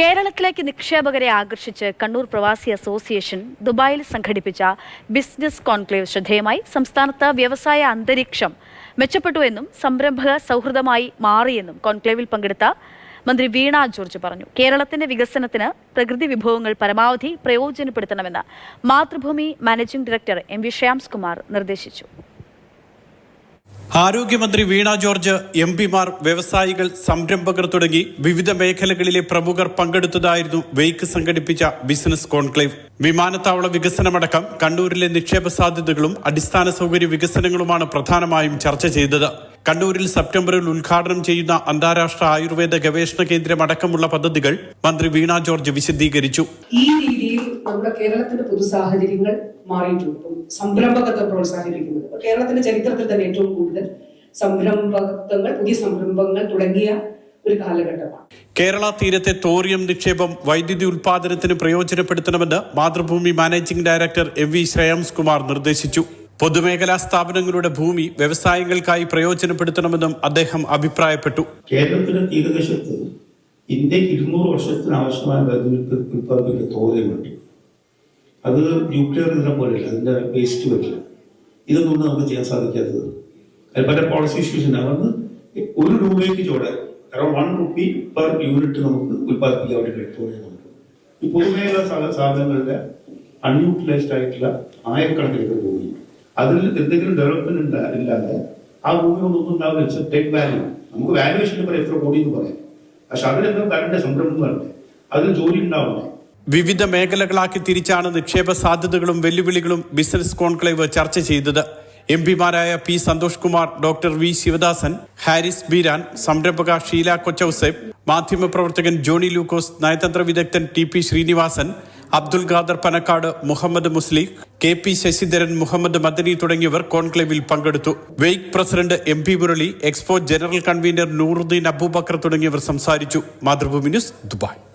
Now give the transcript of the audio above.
കേരളത്തിലേക്ക് നിക്ഷേപകരെ ആകർഷിച്ച് കണ്ണൂർ പ്രവാസി അസോസിയേഷൻ ദുബായിൽ സംഘടിപ്പിച്ച ബിസിനസ് കോൺക്ലേവ് ശ്രദ്ധേയമായി സംസ്ഥാനത്ത് വ്യവസായ അന്തരീക്ഷം മെച്ചപ്പെട്ടുവെന്നും സംരംഭക സൗഹൃദമായി മാറിയെന്നും കോൺക്ലേവിൽ പങ്കെടുത്ത മന്ത്രി വീണ ജോർജ് പറഞ്ഞു. കേരളത്തിന്റെ വികസനത്തിന് പ്രകൃതി വിഭവങ്ങൾ പരമാവധി പ്രയോജനപ്പെടുത്തണമെന്ന് Mathrubhumi managing director M V Shreyams Kumar നിർദ്ദേശിച്ചു. ആരോഗ്യമന്ത്രി വീണ ജോർജ് എം പിമാർ വ്യവസായികൾ സംരംഭകർ തുടങ്ങി വിവിധ മേഖലകളിലെ പ്രമുഖർ പങ്കെടുത്തതായിരുന്നു വെയ്ക്ക് സംഘടിപ്പിച്ച ബിസിനസ് കോൺക്ലേവ്. വിമാനത്താവള വികസനമടക്കം കണ്ണൂരിലെ നിക്ഷേപ സാധ്യതകളും അടിസ്ഥാന സൗകര്യ വികസനങ്ങളുമാണ് പ്രധാനമായും ചർച്ച ചെയ്തത്. കണ്ണൂരിൽ സെപ്റ്റംബറിൽ ഉദ്ഘാടനം ചെയ്യുന്ന അന്താരാഷ്ട്ര ആയുർവേദ ഗവേഷണ കേന്ദ്രം അടക്കമുള്ള പദ്ധതികൾ മന്ത്രി വീണ ജോർജ് വിശദീകരിച്ചു. ഈ രീതിയിൽ നമ്മുടെ കേരളത്തിന്റെ പൊതു സാഹചര്യങ്ങൾ മാറിയിട്ടുണ്ട്. സംരംഭകത്വം പ്രോത്സാഹിപ്പിക്കുന്നത്. കേരളത്തിന്റെ ചരിത്രത്തിൽ തന്നെ ഏറ്റവും കൂടുതൽ സംരംഭകത്വങ്ങൾ പുതിയ സംരംഭങ്ങൾ തുടങ്ങിയ ഒരു കാലഘട്ടമാണ്. കേരള തീരത്തെ തോറിയം നിക്ഷേപം വൈദ്യുതി ഉൽപാദനത്തിന് പ്രയോജനപ്പെടുത്തണമെന്ന് Mathrubhumi managing director M V Shreyams Kumar നിർദ്ദേശിച്ചു. പൊതുമേഖലാ സ്ഥാപനങ്ങളുടെ ഭൂമി വ്യവസായങ്ങൾക്കായി പ്രയോജനപ്പെടുത്തണമെന്നും അദ്ദേഹം അഭിപ്രായപ്പെട്ടു. കേരളത്തിന്റെ തീരദേശത്ത് ഇന്ത്യ ഇരുന്നൂറ് വർഷത്തിന് ആവശ്യമായ ഉൽപ്പാദിപ്പിക്കുന്ന തോതിലുണ്ട് അത് ന്യൂക്ലിയർ ഇതിനെ പോലെയല്ല അതിന്റെ വേസ്റ്റ് വരില്ല ഇതൊന്നും നമുക്ക് ചെയ്യാൻ സാധിക്കാത്തത്. പല പോളിസി ഇഷ്യൂസ് ഉണ്ടാവുന്നത് ഒരു രൂപയ്ക്ക് ചോടെ വൺ റുപ്പി പെർ യൂണിറ്റ് നമുക്ക് ഉൽപ്പാദിപ്പിക്കാൻ വേണ്ടി കഴിയും ഈ പൊതുമേഖലാ സ്ഥാപനങ്ങളുടെ അൺയൂട്ടിലൈസ്ഡ് ആയിട്ടുള്ള ആയിരക്കണക്കിലേക്ക് ഭൂമി. അതിൽ എന്തെങ്കിലും ഡെവലപ്മെന്റ് ഉണ്ടാ ഇല്ലാതെ ആ ഭൂമി കൊണ്ടൊന്നും ഉണ്ടാവില്ല. ടേക്ക് വാല്യൂ നമുക്ക് വാല്യുവേഷൻ പറയാം എത്ര കോടി എന്ന് പറയാം. പക്ഷെ അതിലെന്താ വരണ്ടേ സംരംഭം വരണ്ടേ അതിൽ ജോലി ഉണ്ടാവണ്ടേ വിവിധ മേഖലകളാക്കി തിരിച്ചാണ് നിക്ഷേപ സാധ്യതകളും വെല്ലുവിളികളും ബിസിനസ് കോൺക്ലേവ് ചർച്ച ചെയ്തത്. M പിമാരായ P Santhosh Kumar doctor V Sivadasan Haris Beeran സംരംഭക ഷീല കൊച്ചൌസേബ് മാധ്യമപ്രവർത്തകൻ ജോണി ലൂക്കോസ് നയതന്ത്ര വിദഗ്ധൻ T P Sreenivasan Abdul Khader Panakkad Muhammad Musliq K P Sasidharan Muhammad Madani തുടങ്ങിയവർ കോൺക്ലേവിൽ പങ്കെടുത്തു. Wake president M P Murali expo general convener Nooruddin Abubakar തുടങ്ങിയവർ സംസാരിച്ചു. Mathrubhumi news Dubai.